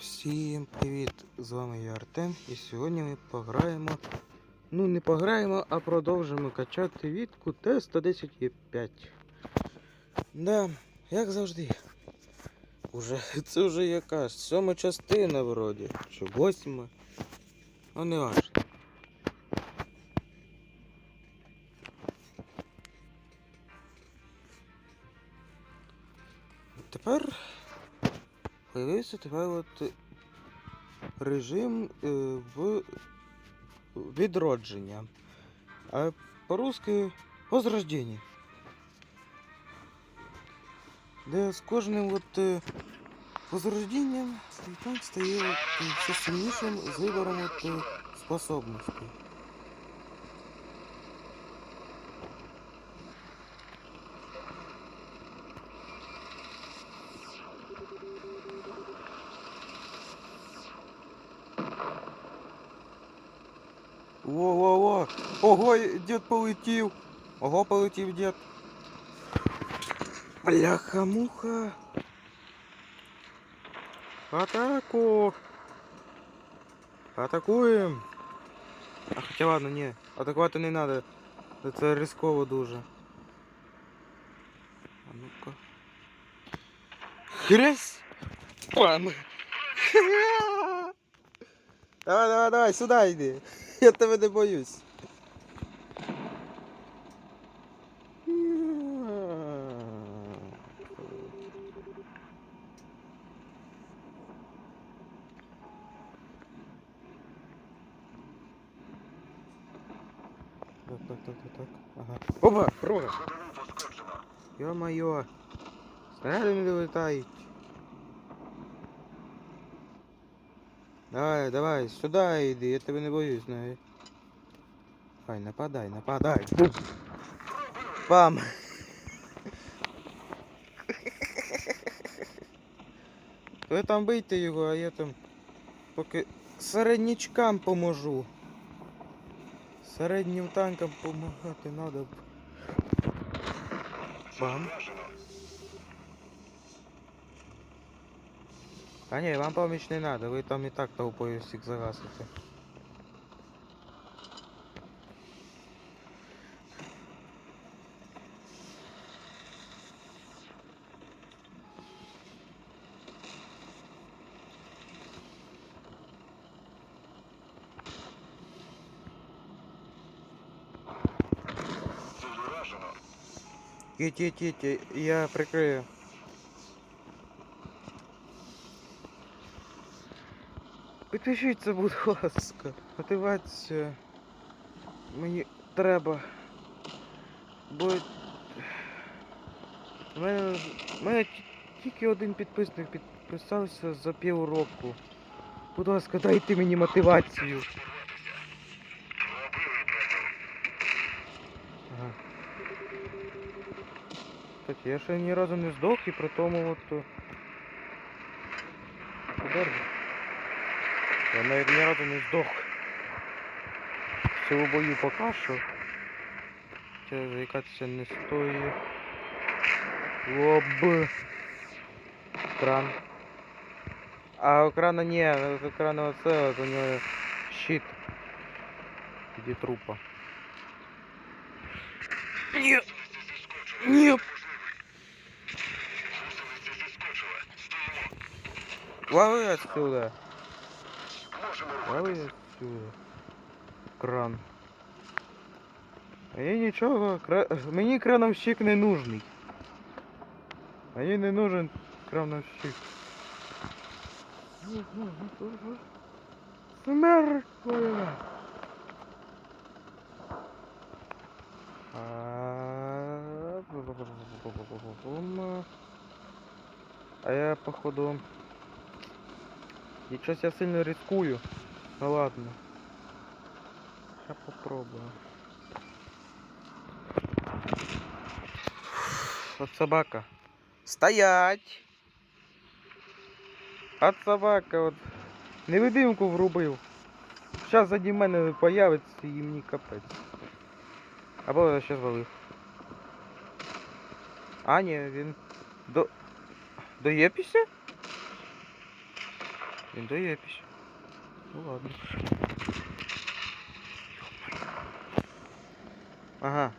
Всім привіт! З вами я Артем і сьогодні ми пограємо. Ну не пограємо, а продовжимо качати відку Т-110Е5. Да, як завжди. Уже, це вже якась сьома частина вроді. Чи восьма. Ну не важно. Появився от е, режим е, в відродження. А по-русски возрождення. Де з кожним от е, возрожденням танк стає все сильнішим з вибором от, способностей. Ого, дід полетів! Ого, полетів дід! Бляха-муха! Атаку! Атакуємо! А хоча ладно, ні, атакувати не треба. Це ризиково дуже. А ну-ка. Хрясь! Пам! Давай, давай, давай, сюди йди. Я тебе не боюсь. Ё-моё. Снаряди не долетають. Давай, давай, сюда йди, я тебе не боюсь, знаю. Давай, нападай, нападай. Бум. Пам. Ви там бийте його, а я там поки середнячкам поможу. Середнім танкам помагати надо. Бам. А ні, вам поміч не надо, ви там і так толпою всіх загасите. Їдь, їдь, їдь, я прикрию. Підпишіться, будь ласка. Мотивація. Мені треба. Бо. У мене, у мене тільки один підписник підписався за півроку. Будь ласка, дайте мені мотивацію. Так, я ще ні разу не здох і при тому от. е, Удар. Я навіть ні разу не здох. В цьому бою поки що. Це заїкатися не стоїть. Лоб. Кран. А у крана ні, у крана оце, от у нього щит. Іди трупа. Ні. Ні. Лови отсюда. Лови отсюда. Кран. А я нічого, кра... мені крановщик не нужний. Мені не нужен крановщик. Мертвая. А А я походу... Якщо я сильно рискую, ну ладно. Я попробую. От собака. Стоять! От собака от. Невидимку врубив. Зараз заді мене появиться і мені капець. Або ще звалив. А, ні, він до. До Єпіся? Він дає пісь. Ну ладно. Ага.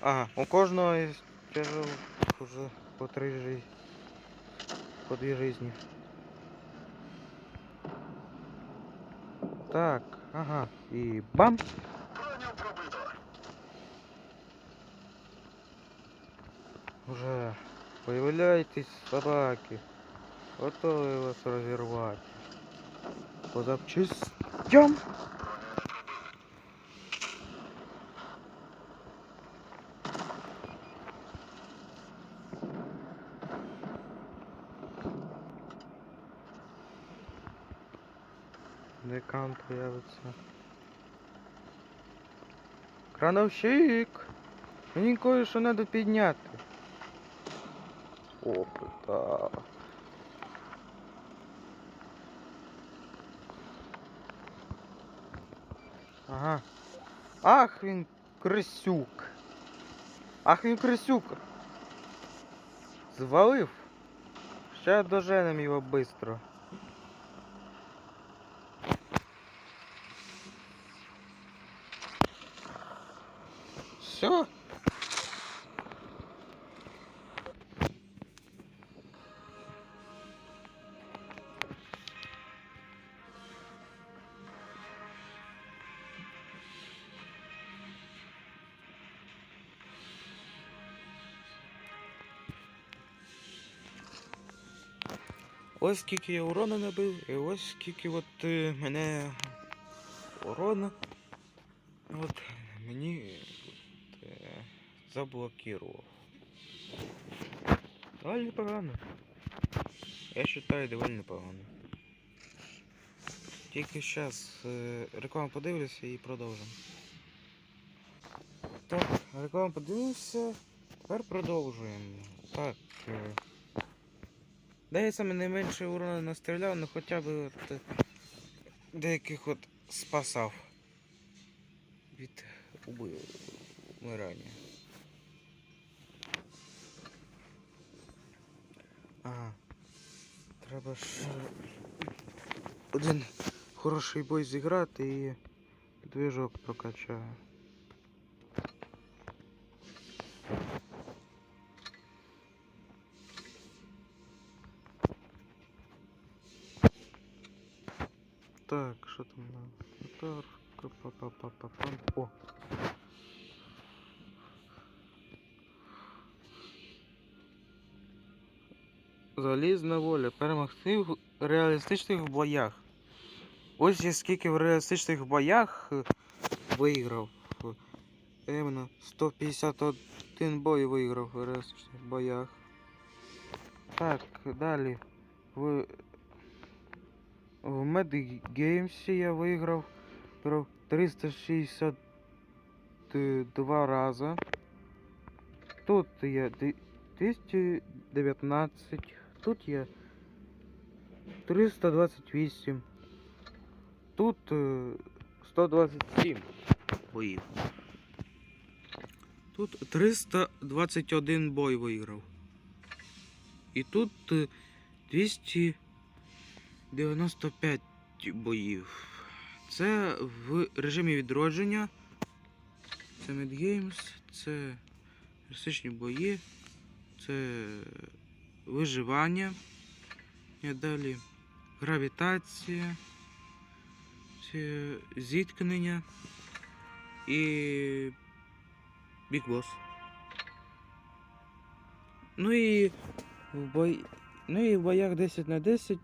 Ага, у кожного із тяжел уже по три жизни. По две жизни. Так, ага. І бам! Уже появляйтесь, собаки. Готовы вас разорвать. По запчастям. Декан появится. Крановщик! Мені кое-що треба підняти. Опита. Ага. Ах, він крисюк. Ах, він крисюк. Звалив. Ще доженем його быстро. Все. Ось скільки я урона набив, і ось скільки от е, мене урона. От мені от, е, заблокував. Доволі непогано. Я вважаю, доволі непогано. Тільки зараз е, рекламу подивлюся і продовжимо. Так, рекламу подивився. Тепер продовжуємо. Так. Да я саме найменше урона настріляв, але хоча б от е, деяких от спасав від умирання. Ага. Треба ж один хороший бой зіграти і движок прокачаю. Так, що там на мотор? Па-па-па-па-пам. О. Залізна воля. Перемогти в реалістичних боях. Ось я скільки в реалістичних боях е, виграв. Іменно 151 бой виграв в реалістичних боях. Так, далі. В в Медгеймсі я виграв 362 рази. Тут я 219, тут я 328, тут е, 127 боїв. Тут 321 бой виграв. І тут е, 200 95 боїв. Це в режимі відродження. Це Медгеймс, це ресичні бої, це виживання. І далі гравітація, це зіткнення і бікбос. Ну і в бой... ну і в боях 10 на 10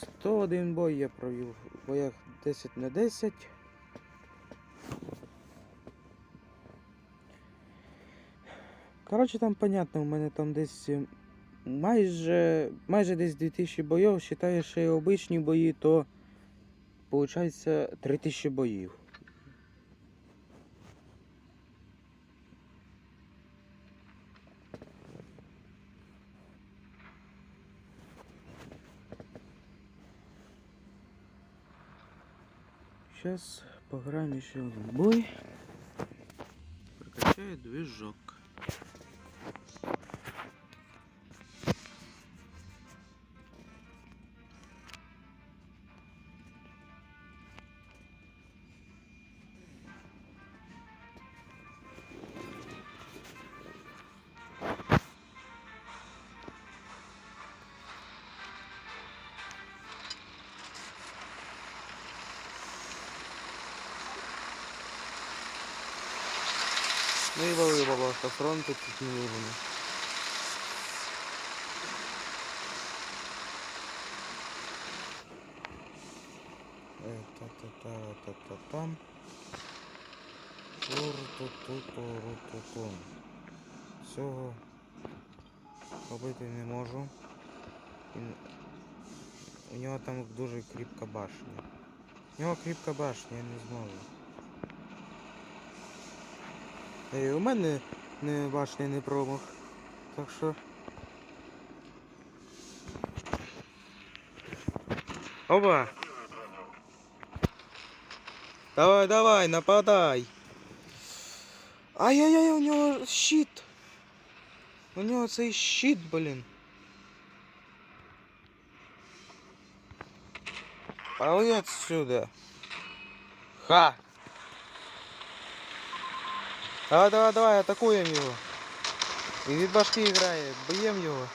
101 бой я провів. В боях 10 на 10. Коротше, там понятно, у мене там десь е, майже, майже десь 2000 бойов. Вважаю, що обичні бої, то виходить 3000 боїв. Сейчас поиграем еще один бой. Прокачаю движок. Ну і вали бабашка, фронту тут не вибуне. Та-та-та-та-та-там. Тур-ту-ту-туру-ту-тун. Цього робити не можу. Він... У нього там дуже кріпка башня. У нього кріпка башня, я не зможу. І у мене не башня, не промах. Так що. Оба! Давай, давай, нападай! Ай-яй-яй, у нього щит! У нього цей щит, блін. Пали отсюда. Ха! Давай, давай, давай, атакуємо його. І від башки грає, б'ємо його.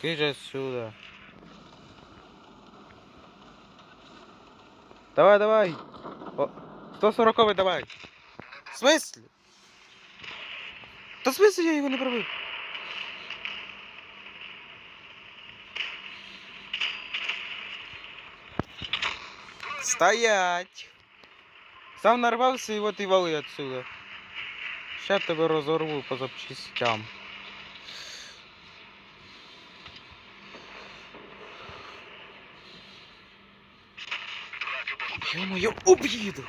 Киш отсюда. Давай, давай. О, 140 давай. В смысле? Та в смысле я його не пробив? Стоять! Сам нарвався і от і вали отсюда. Ща тебе розорву по запчастям. Ё-моё, уб'їду!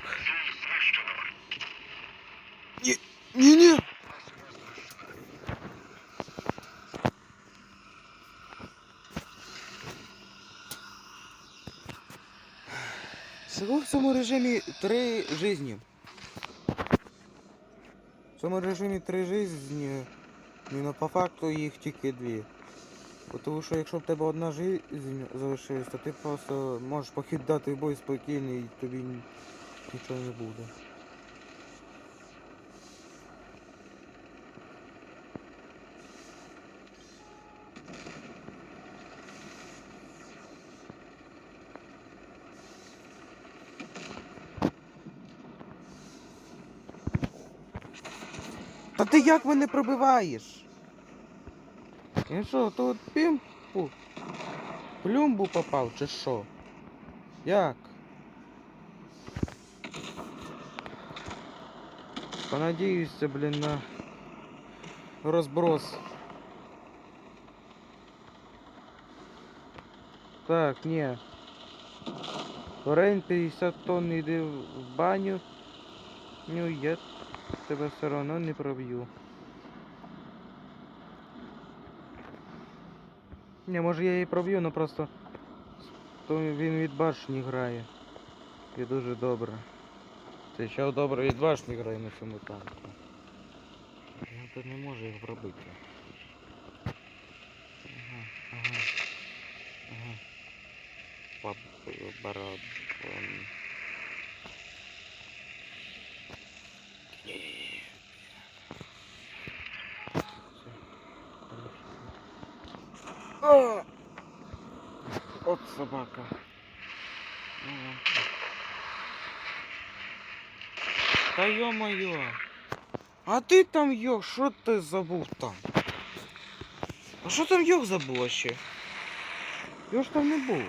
Ні, ні, ні! Режимі три жизні. В цьому режимі три жизні, ну но по факту їх тільки дві. Тому що якщо в тебе одна жизнь залишилась, то ти просто можеш покидати бой спокійний і тобі нічого не буде. Та ти як мене пробиваєш? Я що, тут пімпу? Плюмбу попав чи що? Як? Понадіюся, блін, на розброс. Так, ні. Корень 50 тонн йде в баню. Ну, я тебе все одно не проб'ю. Не, може я її проб'ю, але просто то він від башні грає. І дуже добре. Це ще добре від башні грає на цьому танку. Я тут не можу їх пробити. Ага, ага. Ага. Пап, барабан. О! Собака. Та ё-моё. А ти там йох, що ти забув там? А що там йох забула ще? Його там не було.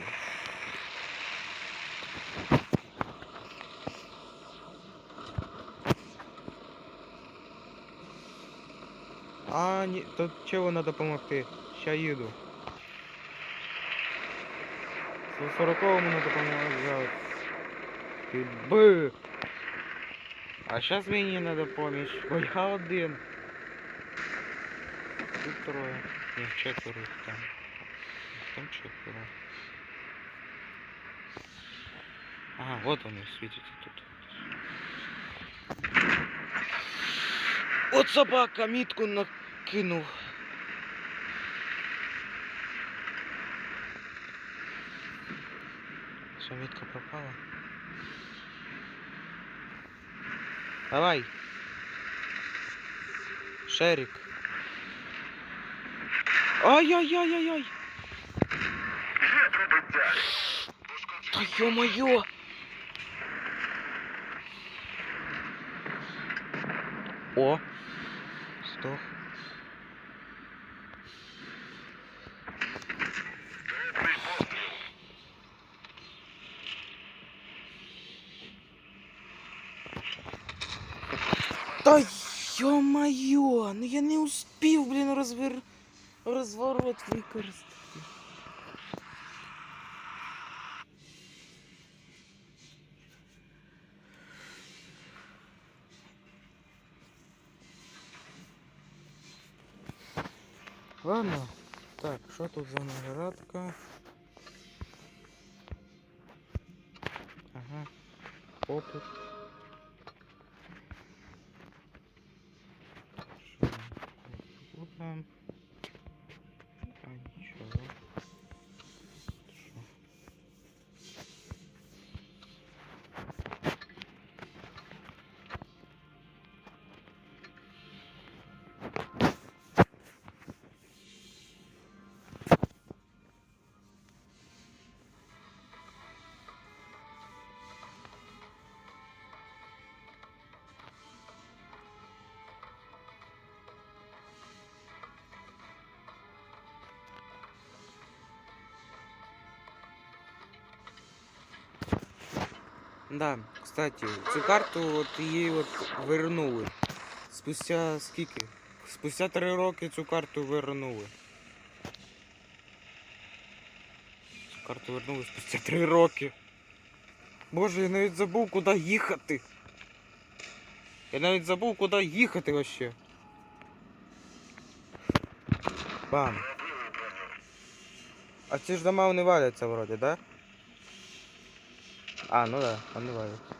А, ні, то чого треба допомогти? Ща їду. 140-му надо допомагати. Ти би. А сейчас мені надо помощь. Бо я один. Тут троє. Ні, четверо їх там. Там четверо. Ага, вот вони світяться тут. От собака мітку накинув. Все, нитка пропала. Давай. Шерик. Ай-яй-яй-яй-яй! Та ё-моё! О! Ё-моё, ну я не успів, блін, розвер... розворот використати. Ладно. Так, що тут за наградка? Ага. Опыт. Да, кстати, цю карту от її от вернули. Спустя скільки? Спустя три роки цю карту вернули. Цю карту вернули спустя три роки. Боже, я навіть забув, куди їхати. Я навіть забув, куди їхати вообще. Бам. А ці ж дома вони валяться вроді, да? А, ну да, вони валяться.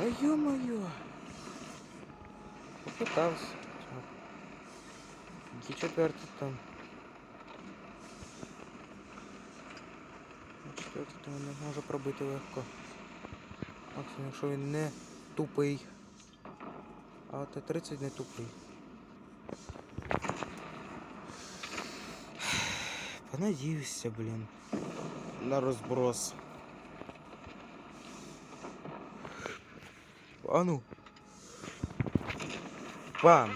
А ё-моё. Попытался. Який четвертий там? Четвертий там може пробити легко. Максимум, якщо він не тупий. А Т-30 не тупий. Понадіюся, блін. На розброс. А ну. Бам!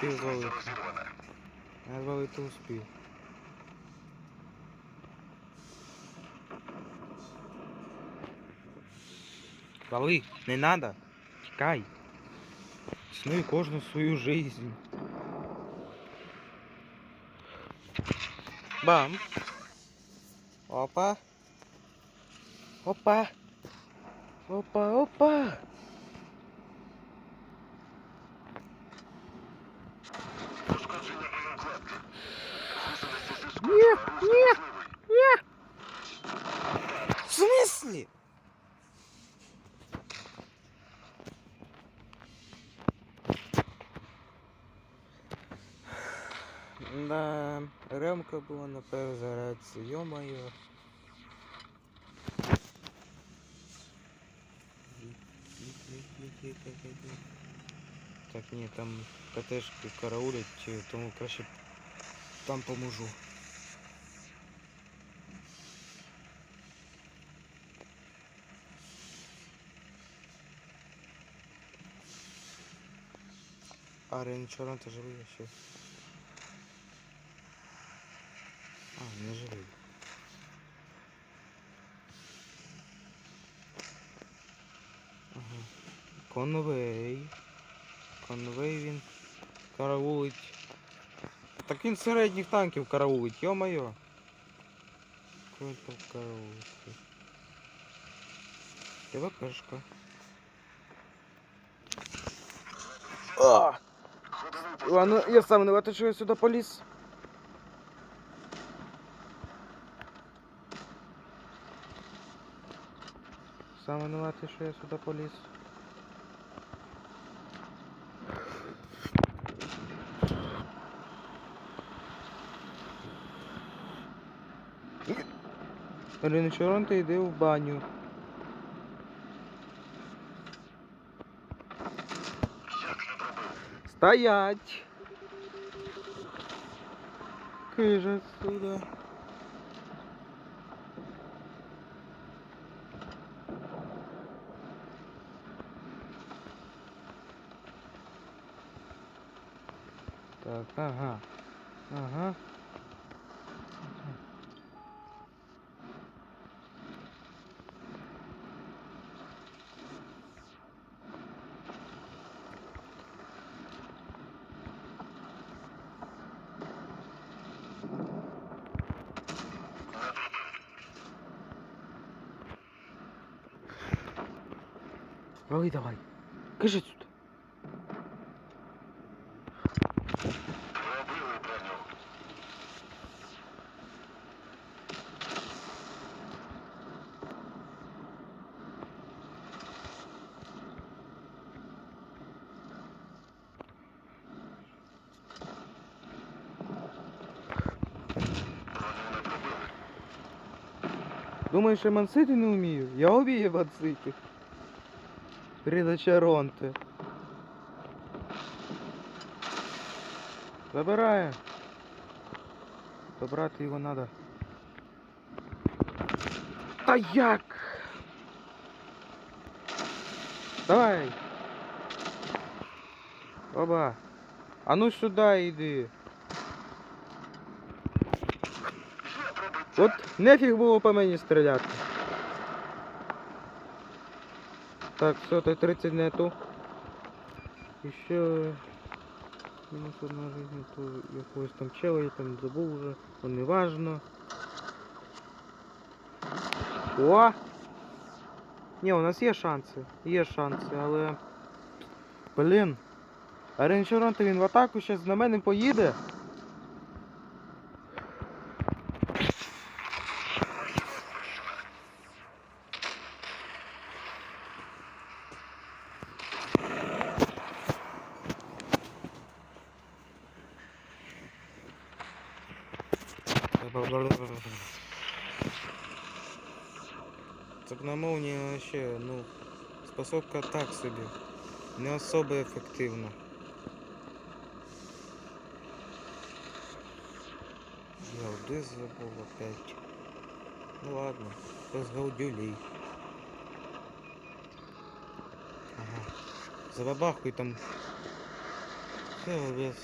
успів звалити. Я звалити успів. Вали, не надо. Тікай. Цінуй кожну свою жизнь. Бам. Опа. Опа. Опа, опа. Нет, нет. В смысле? Да, ремка була на перезарядці, ё-моё. Так, ні, там КТшки караулять, тому краще там поможу. А, Рен Чорно, ти живий ще? А, не живий. Ага. Конвей. Конвей він караулить. Так він середніх танків караулить, йо-моє. Кого там караулить? ТВПшка. А! Ладно, я сам виноват, що я сюди поліз. Сам виноват, що я сюди поліз. Ринчурон, ты йди в баню. Стоять! Кыж отсюда. Так, ага. Ага. Роги давай. Кажи тут. Думаешь, я мансити не умею? Я умею мансити. Рідочаронте. Забирає. Забрати його надо. Та як? Давай. Оба. А ну сюди йди. От нефіг було по мені стріляти. Так, все, то 30 нету. Еще минус одна жизнь, то якогось там чела, я там забув уже, то не важно. О! Ні, у нас є шанси, є шанси, але. Блін. А він в атаку зараз на мене поїде. Так молния вообще, ну, способка так собі. Не особо ефективна. Де забув опять. Ну ладно, без гаудюлей. Ага. Забабахуй там.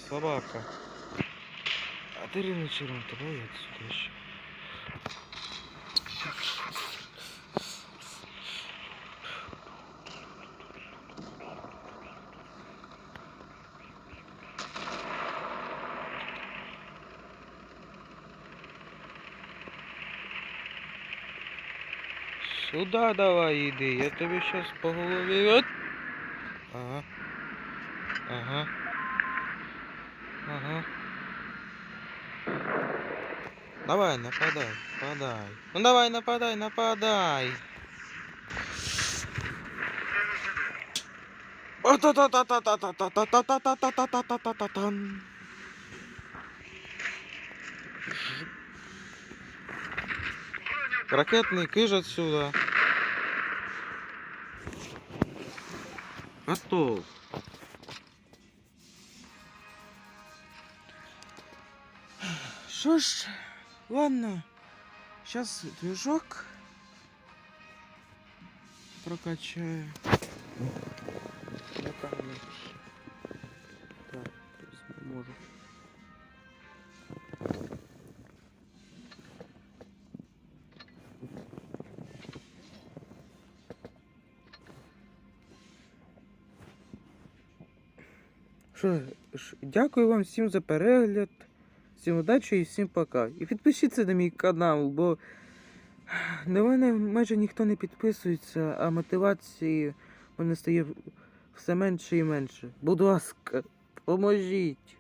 Собака. А реально червон, давай отсюда еще. Сюда давай иди, я тебе сейчас по голове. Нападай, нападай, нападай. Ну давай, нападай, нападай. Ракетный кыш отсюда. Готов. Что ж ладно. Сейчас движок прокачаю. Тобто не можу. Що ж, дякую вам всім за перегляд. Всім удачі і всім пока. І підпишіться на мій канал, бо на мене майже ніхто не підписується, а мотивації в стає все менше і менше. Будь ласка, поможіть.